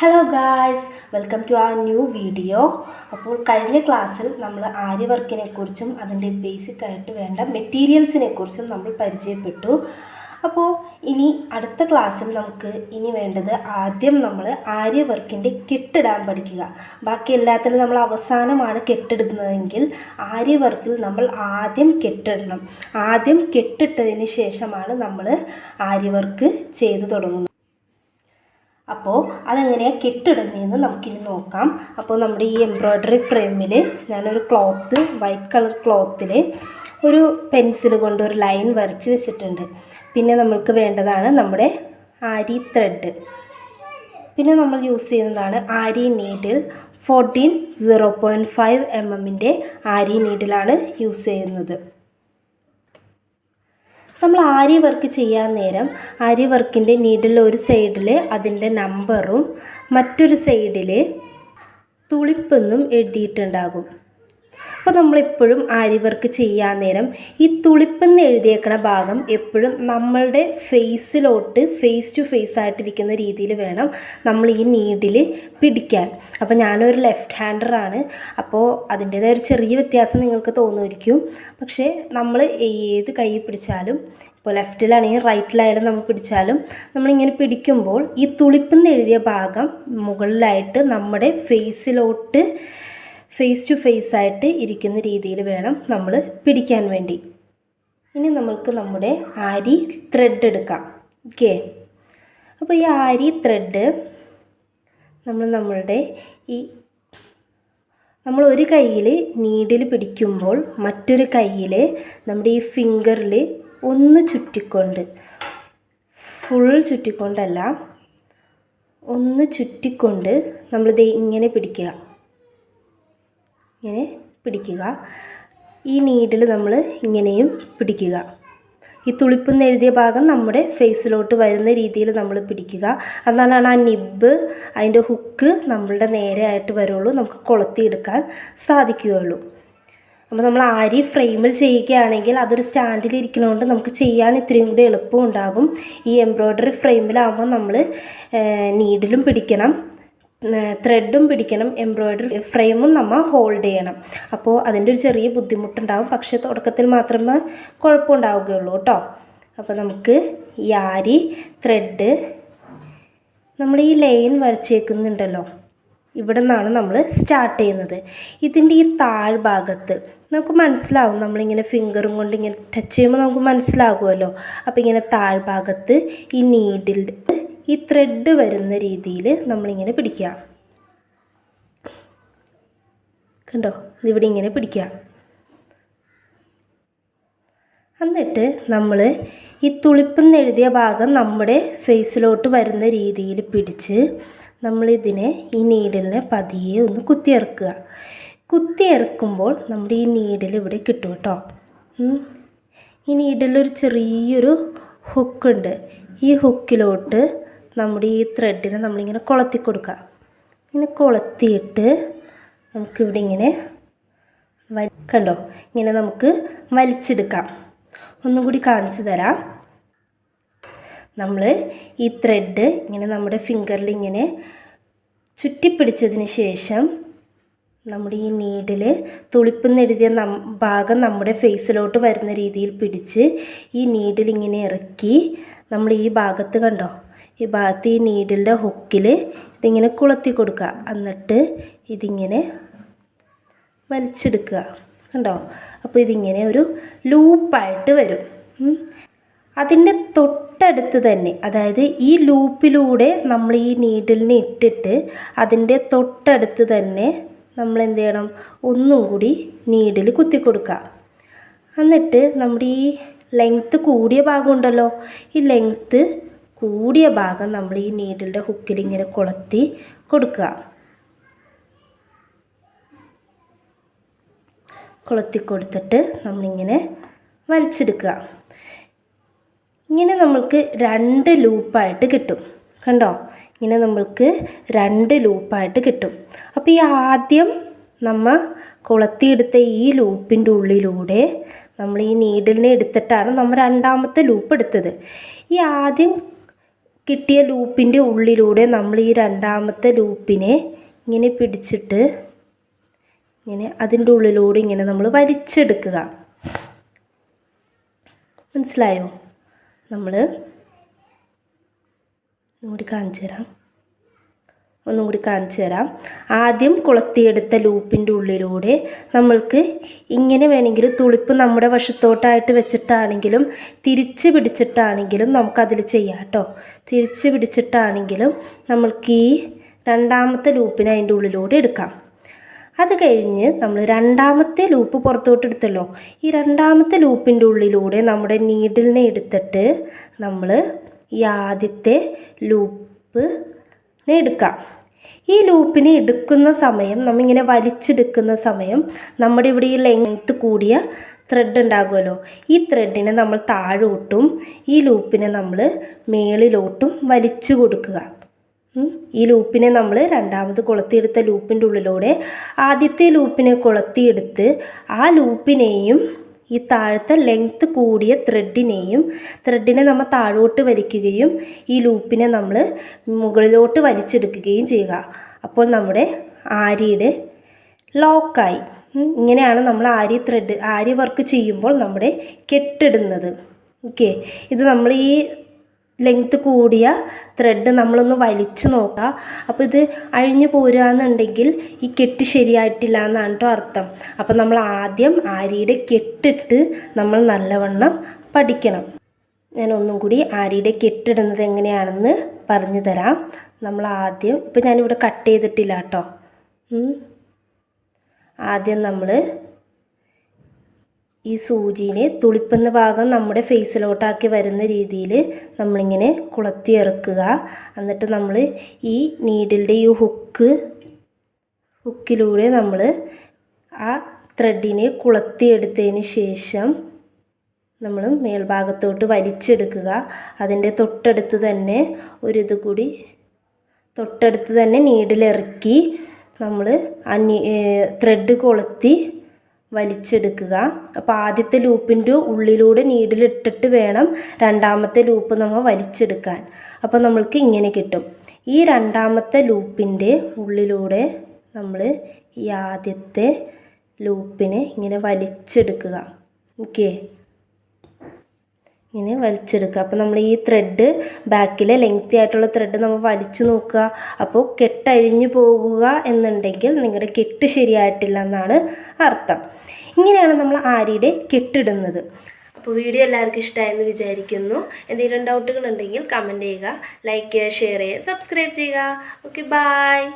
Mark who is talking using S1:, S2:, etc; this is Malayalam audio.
S1: Hello guys welcome to a new video അപ്പോൾ കഴിഞ്ഞ ക്ലാസ്സിൽ നമ്മൾ ആര്യ വർക്കിനെ കുറിച്ചും അതിന്റെ ബേസിക് ആയിട്ട് വേണ്ട മെറ്റീരിയൽസിനെ കുറിച്ചും നമ്മൾ പരിചയപ്പെട്ടു. അപ്പോൾ ഇനി അടുത്ത ക്ലാസ്സിൽ നമുക്ക് ഇനി വേണ്ടത് ആദ്യം നമ്മൾ ആര്യ വർക്കിന്റെ കെട്ടിടാൻ പഠിക്കുക. ബാക്കി എല്ലാത്തിനും നമ്മൾ അവസാനമാണ് കെട്ടിടുന്നതെങ്കിൽ ആര്യ വർക്കിൽ നമ്മൾ ആദ്യം കെട്ടിടണം. ആദ്യം കെട്ടിട്ടതിന് ശേഷമാണ് നമ്മൾ ആര്യ വർക്ക് ചെയ്തു തുടങ്ങുന്നത്. അപ്പോൾ അതെങ്ങനെയാണ് കെട്ടിടുന്നതെന്ന് നമുക്കിനി നോക്കാം. അപ്പോൾ നമ്മുടെ ഈ എംബ്രോയ്ഡറി ഫ്രെയിമിൽ ഞാനൊരു ക്ലോത്ത് വൈറ്റ് കളർ ക്ലോത്തിൽ ഒരു പെൻസിൽ കൊണ്ട് ഒരു ലൈൻ വരച്ച് വെച്ചിട്ടുണ്ട്. പിന്നെ നമ്മൾക്ക് വേണ്ടതാണ് നമ്മുടെ ആരി ത്രെഡ് പിന്നെ നമ്മൾ യൂസ് ചെയ്യുന്നതാണ് ആരി needle fourteen zero point five M എമ്മിന്റെ ആരി നീഡിലാണ് യൂസ് ചെയ്യുന്നത്. നമ്മൾ ആരി വർക്ക് ചെയ്യാൻ നേരം ആരി വർക്കിന്റെ നീഡിൽ ഒരു സൈഡിൽ അതിന്റെ നമ്പറും മറ്റൊരു സൈഡിൽ തുളിപ്പെന്നും എഴുതിയിട്ടുണ്ടാകും. അപ്പോൾ നമ്മളെപ്പോഴും ആരി വർക്ക് ചെയ്യാൻ നേരം ഈ തുളിപ്പെന്ന് എഴുതിയേക്കണ ഭാഗം എപ്പോഴും നമ്മളുടെ ഫേസിലോട്ട് ഫേസ് ടു ഫേസ് ആയിട്ടിരിക്കുന്ന രീതിയിൽ വേണം നമ്മൾ ഈ നീഡിൽ പിടിക്കാൻ. അപ്പോൾ ഞാനൊരു ലെഫ്റ്റ് ഹാൻഡറാണ് അപ്പോൾ അതിന്റേതായ ഒരു ചെറിയ വ്യത്യാസം നിങ്ങൾക്ക് തോന്നുമായിരിക്കും. പക്ഷേ നമ്മൾ ഏത് കൈ പിടിച്ചാലും ഇപ്പോൾ ലെഫ്റ്റിലാണെങ്കിൽ റൈറ്റിലായാലും നമ്മൾ പിടിച്ചാലും നമ്മളിങ്ങനെ പിടിക്കുമ്പോൾ ഈ തുളിപ്പെന്ന് എഴുതിയ ഭാഗം മുകളിലായിട്ട് നമ്മുടെ ഫേസിലോട്ട് ഫേസ് ടു ഫേസ് ആയിട്ട് ഇരിക്കുന്ന രീതിയിൽ വേണം നമ്മൾ പിടിക്കാൻ വേണ്ടി. ഇനി നമ്മൾക്ക് നമ്മുടെ ആരി ത്രെഡ് എടുക്കാം. ഓക്കെ അപ്പോൾ ഈ ആരി ത്രെഡ് നമ്മൾ നമ്മളുടെ ഈ നമ്മൾ ഒരു കയ്യിൽ നീഡിൽ പിടിക്കുമ്പോൾ മറ്റൊരു കയ്യിൽ നമ്മുടെ ഈ ഫിംഗറിൽ ഒന്ന് ചുറ്റിക്കൊണ്ട് ഫുൾ ചുറ്റിക്കൊണ്ടല്ല ഒന്ന് ചുറ്റിക്കൊണ്ട് നമ്മളിത് ഇങ്ങനെ പിടിക്കുക. ഇങ്ങനെ പിടിക്കുക. ഈ നീഡിൽ നമ്മൾ ഇങ്ങനെയും പിടിക്കുക. ഈ തുളിപ്പെന്ന് എഴുതിയ ഭാഗം നമ്മുടെ ഫേസിലോട്ട് വരുന്ന രീതിയിൽ നമ്മൾ പിടിക്കുക. എന്നാലാണ് ആ നിബ് അതിന്റെ ഹുക്ക് നമ്മളുടെ നേരെയായിട്ട് വരുള്ളൂ. നമുക്ക് കൊളുത്തിയെടുക്കാൻ സാധിക്കുകയുള്ളൂ. അപ്പോൾ നമ്മൾ ആരി ഫ്രെയിമിൽ ചെയ്യുകയാണെങ്കിൽ അതൊരു സ്റ്റാൻഡിൽ ഇരിക്കുന്നതുകൊണ്ട് നമുക്ക് ചെയ്യാൻ ഇത്രയും കൂടി എളുപ്പം ഉണ്ടാകും. ഈ എംബ്രോയ്ഡറി ഫ്രെയിമിലാകുമ്പോൾ നമ്മൾ നീഡിലും പിടിക്കണം. ത്രെഡും പിടിക്കണം എംബ്രോയ്ഡറി ഫ്രെയിമും നമ്മൾ ഹോൾഡ് ചെയ്യണം. അപ്പോൾ അതിന്റെ ഒരു ചെറിയ ബുദ്ധിമുട്ടുണ്ടാകും പക്ഷേ തുടക്കത്തിൽ മാത്രമേ കുഴപ്പമുണ്ടാവുകയുള്ളൂ കേട്ടോ. അപ്പോൾ നമുക്ക് യാരി ത്രെഡ് നമ്മൾ ഈ ലൈൻ വരച്ചേക്കുന്നുണ്ടല്ലോ. ഇവിടെ നിന്നാണ് നമ്മൾ സ്റ്റാർട്ട് ചെയ്യുന്നത്. ഇതിന്റെ ഈ താഴ്ഭാഗത്ത് നമുക്ക് മനസ്സിലാവും. നമ്മളിങ്ങനെ ഫിംഗറും കൊണ്ട് ഇങ്ങനെ ടച്ച് ചെയ്യുമ്പോൾ നമുക്ക് മനസ്സിലാകുമല്ലോ. അപ്പോൾ ഇങ്ങനെ താഴ്ഭാഗത്ത് ഈ നീഡിൽ ഈ ത്രെഡ് വരുന്ന രീതിയിൽ നമ്മളിങ്ങനെ പിടിക്കുക. കണ്ടോ? ഇവിടെ ഇങ്ങനെ പിടിക്കുക. എന്നിട്ട് നമ്മൾ ഈ തുളിപ്പെന്ന് എഴുതിയ ഭാഗം നമ്മുടെ ഫേസിലോട്ട് വരുന്ന രീതിയിൽ പിടിച്ച് നമ്മളിതിനെ ഈ നീഡിലിനെ പതിയെ ഒന്ന് കുത്തിയിറക്കുക. കുത്തിയിറക്കുമ്പോൾ നമ്മുടെ ഈ നീഡിൽ ഇവിടെ കിട്ടും കേട്ടോ. ഈ നീഡിലൊരു ചെറിയൊരു ഹുക്കുണ്ട് ഈ ഹുക്കിലോട്ട് നമ്മുടെ ഈ ത്രെഡിനെ നമ്മളിങ്ങനെ കൊളത്തി കൊടുക്കുക. ഇങ്ങനെ കൊളത്തിയിട്ട് നമുക്കിവിടെ ഇങ്ങനെ കണ്ടോ? ഇങ്ങനെ നമുക്ക് വലിച്ചെടുക്കാം. ഒന്നും കൂടി കാണിച്ചു തരാം. നമ്മൾ ഈ ത്രെഡ് ഇങ്ങനെ നമ്മുടെ ഫിംഗറിൽ ഇങ്ങനെ ചുറ്റിപ്പിടിച്ചതിന് ശേഷം നമ്മുടെ ഈ നീഡിൽ തുളിപ്പെന്ന് എഴുതിയ നം ഭാഗം നമ്മുടെ ഫേസിലോട്ട് വരുന്ന രീതിയിൽ പിടിച്ച് ഈ നീഡിൽ ഇങ്ങനെ ഇറക്കി നമ്മൾ ഈ ഭാഗത്ത് കണ്ടോ? ഈ ഭാഗത്ത് ഈ നീഡിലിന്റെ ഹുക്കിൽ ഇതിങ്ങനെ കുളത്തി കൊടുക്കുക. എന്നിട്ട് ഇതിങ്ങനെ വലിച്ചെടുക്കുക. കണ്ടോ? അപ്പോൾ ഇതിങ്ങനെ ഒരു ലൂപ്പായിട്ട് വരും. അതിന്റെ തൊട്ടടുത്ത് തന്നെ അതായത് ഈ ലൂപ്പിലൂടെ നമ്മൾ ഈ നീഡിലിനെ ഇട്ടിട്ട് അതിന്റെ തൊട്ടടുത്ത് തന്നെ നമ്മൾ എന്ത് ചെയ്യണം? ഒന്നും കൂടി നീഡിൽ കുത്തി കൊടുക്കുക. എന്നിട്ട് നമ്മുടെ ഈ ലെങ്ത്ത് കൂടിയ ഭാഗമുണ്ടല്ലോ ഈ ലെങ്ത്ത് കൂടിയ ഭാഗം നമ്മൾ ഈ നീഡിലിന്റെ ഹുക്കിൽ ഇങ്ങനെ കൊളുത്തി കൊടുക്കുക. കൊളുത്തി കൊടുത്തിട്ട് നമ്മളിങ്ങനെ വലിച്ചെടുക്കുക. ഇങ്ങനെ നമ്മൾക്ക് രണ്ട് ലൂപ്പായിട്ട് കിട്ടും. കണ്ടോ? ഇങ്ങനെ നമ്മൾക്ക് രണ്ട് ലൂപ്പായിട്ട് കിട്ടും. അപ്പോൾ ഈ ആദ്യം നമ്മൾ കൊളുത്തിയെടുത്ത ഈ ലൂപ്പിന്റെ ഉള്ളിലൂടെ നമ്മൾ ഈ നീഡിലിനെ എടുത്തിട്ടാണ് നമ്മൾ രണ്ടാമത്തെ ലൂപ്പ് എടുത്തത്. ഈ ആദ്യം കിട്ടിയ ലൂപ്പിന്റെ ഉള്ളിലൂടെ നമ്മൾ ഈ രണ്ടാമത്തെ ലൂപ്പിനെ ഇങ്ങനെ പിടിച്ചിട്ട് ഇങ്ങനെ അതിന്റെ ഉള്ളിലൂടെ ഇങ്ങനെ നമ്മൾ വലിച്ചെടുക്കുക. മനസ്സിലായോ? നമ്മൾ കാണിച്ചു തരാം ഒന്നും കൂടി കാണിച്ചു തരാം. ആദ്യം കുളത്തിയെടുത്ത ലൂപ്പിന്റെ ഉള്ളിലൂടെ നമ്മൾക്ക് ഇങ്ങനെ വേണമെങ്കിൽ തുളിപ്പ് നമ്മുടെ വശത്തോട്ടായിട്ട് വെച്ചിട്ടാണെങ്കിലും തിരിച്ച് പിടിച്ചിട്ടാണെങ്കിലും നമുക്കതിൽ ചെയ്യാം കേട്ടോ. തിരിച്ച് പിടിച്ചിട്ടാണെങ്കിലും നമ്മൾക്ക് ഈ രണ്ടാമത്തെ ലൂപ്പിനെ അതിന്റെ ഉള്ളിലൂടെ എടുക്കാം. അത് കഴിഞ്ഞ് നമ്മൾ രണ്ടാമത്തെ ലൂപ്പ് പുറത്തോട്ട് എടുത്തല്ലോ. ഈ രണ്ടാമത്തെ ലൂപ്പിന്റെ ഉള്ളിലൂടെ നമ്മുടെ നീഡിലിനെ എടുത്തിട്ട് നമ്മൾ ഈ ആദ്യത്തെ ലൂപ്പിനെ എടുക്കാം. ഈ ലൂപ്പിനെ എടുക്കുന്ന സമയം നമ്മിങ്ങനെ വലിച്ചെടുക്കുന്ന സമയം നമ്മുടെ ഇവിടെ ഈ ലെങ്ത്ത് കൂടിയ ത്രെഡ് ഉണ്ടാകുമല്ലോ. ഈ ത്രെഡിനെ നമ്മൾ താഴോട്ടും ഈ ലൂപ്പിനെ നമ്മൾ മേളിലോട്ടും വലിച്ചു കൊടുക്കുക. ഈ ലൂപ്പിനെ നമ്മൾ രണ്ടാമത് കൊളുത്തിയെടുത്ത ലൂപ്പിന്റെ ഉള്ളിലൂടെ ആദ്യത്തെ ലൂപ്പിനെ കൊളുത്തിയെടുത്ത് ആ ലൂപ്പിനെയും ഈ താഴത്തെ ലെങ്ത്ത് കൂടിയ ത്രെഡിനെയും ത്രെഡിനെ നമ്മൾ താഴോട്ട് വലിക്കുകയും ഈ ലൂപ്പിനെ നമ്മൾ മുകളിലോട്ട് വലിച്ചെടുക്കുകയും ചെയ്യുക. അപ്പോൾ നമ്മുടെ ആരിയുടെ ലോക്കായി. ഇങ്ങനെയാണ് നമ്മൾ ആരി ത്രെഡ് ആരി വർക്ക് ചെയ്യുമ്പോൾ നമ്മുടെ കെട്ടിടുന്നത്. ഓക്കെ ഇത് നമ്മൾ ഈ ലെങ്ത്ത് കൂടിയ ത്രെഡ് നമ്മളൊന്ന് വലിച്ചു നോക്കുക അപ്പോൾ ഇത് അഴിഞ്ഞു പോരുകയെന്നുണ്ടെങ്കിൽ ഈ കെട്ട് ശരിയായിട്ടില്ല എന്നാണ് കേട്ടോ അർത്ഥം. അപ്പോൾ നമ്മൾ ആദ്യം ആരിയുടെ കെട്ടിട്ട് നമ്മൾ നല്ലവണ്ണം പഠിക്കണം. ഞാൻ ഒന്നും കൂടി ആരിയുടെ കെട്ടിടുന്നത് എങ്ങനെയാണെന്ന് പറഞ്ഞു തരാം. നമ്മൾ ആദ്യം ഇപ്പം ഞാനിവിടെ കട്ട് ചെയ്തിട്ടില്ല കേട്ടോ ആദ്യം നമ്മൾ ഈ സൂചിനെ തുളിപ്പെന്ന ഭാഗം നമ്മുടെ ഫേസിലോട്ടാക്കി വരുന്ന രീതിയിൽ നമ്മളിങ്ങനെ കുളത്തി ഇറക്കുക എന്നിട്ട് നമ്മൾ ഈ നീഡിലിന്റെ ഈ ഹുക്ക് ഹുക്കിലൂടെ നമ്മൾ ആ ത്രെഡിനെ കുളത്തി എടുത്തതിന് ശേഷം നമ്മൾ മേൽഭാഗത്തോട്ട് വലിച്ചെടുക്കുക. അതിന്റെ തൊട്ടടുത്ത് തന്നെ ഒരു ഒരിത് കൂടി തൊട്ടടുത്ത് തന്നെ നീഡിലിറക്കി നമ്മൾ ആ ത്രെഡ് കൊളുത്തി വലിച്ചെടുക്കുക. അപ്പോൾ ആദ്യത്തെ ലൂപ്പിന്റെ ഉള്ളിലൂടെ നീഡിലിട്ടിട്ട് വേണം രണ്ടാമത്തെ ലൂപ്പ് നമ്മൾ വലിച്ചെടുക്കാൻ. അപ്പോൾ നമ്മൾക്ക് ഇങ്ങനെ കിട്ടും. ഈ രണ്ടാമത്തെ ലൂപ്പിന്റെ ഉള്ളിലൂടെ നമ്മൾ ഈ ആദ്യത്തെ ലൂപ്പിനെ ഇങ്ങനെ വലിച്ചെടുക്കുക. ഓക്കെ ഇങ്ങനെ വലിച്ചെടുക്കുക. അപ്പോൾ നമ്മൾ ഈ ത്രെഡ് ബാക്കിലെ ലെങ്തി ആയിട്ടുള്ള ത്രെഡ് നമ്മൾ വലിച്ചു നോക്കുക. അപ്പോൾ കെട്ടഴിഞ്ഞു പോകുക എന്നുണ്ടെങ്കിൽ നിങ്ങളുടെ കെട്ട് ശരിയായിട്ടില്ല എന്നാണ് അർത്ഥം. ഇങ്ങനെയാണ് നമ്മൾ ആരിയുടെ കെട്ടിടുന്നത്. അപ്പോൾ വീഡിയോ എല്ലാവർക്കും ഇഷ്ടമായെന്ന് വിചാരിക്കുന്നു. എന്തെങ്കിലും ഡൗട്ടുകൾ ഉണ്ടെങ്കിൽ കമന്റ് ചെയ്യുക ലൈക്ക് ചെയ്യുക ഷെയർ ചെയ്യുക സബ്സ്ക്രൈബ് ചെയ്യുക. Okay bye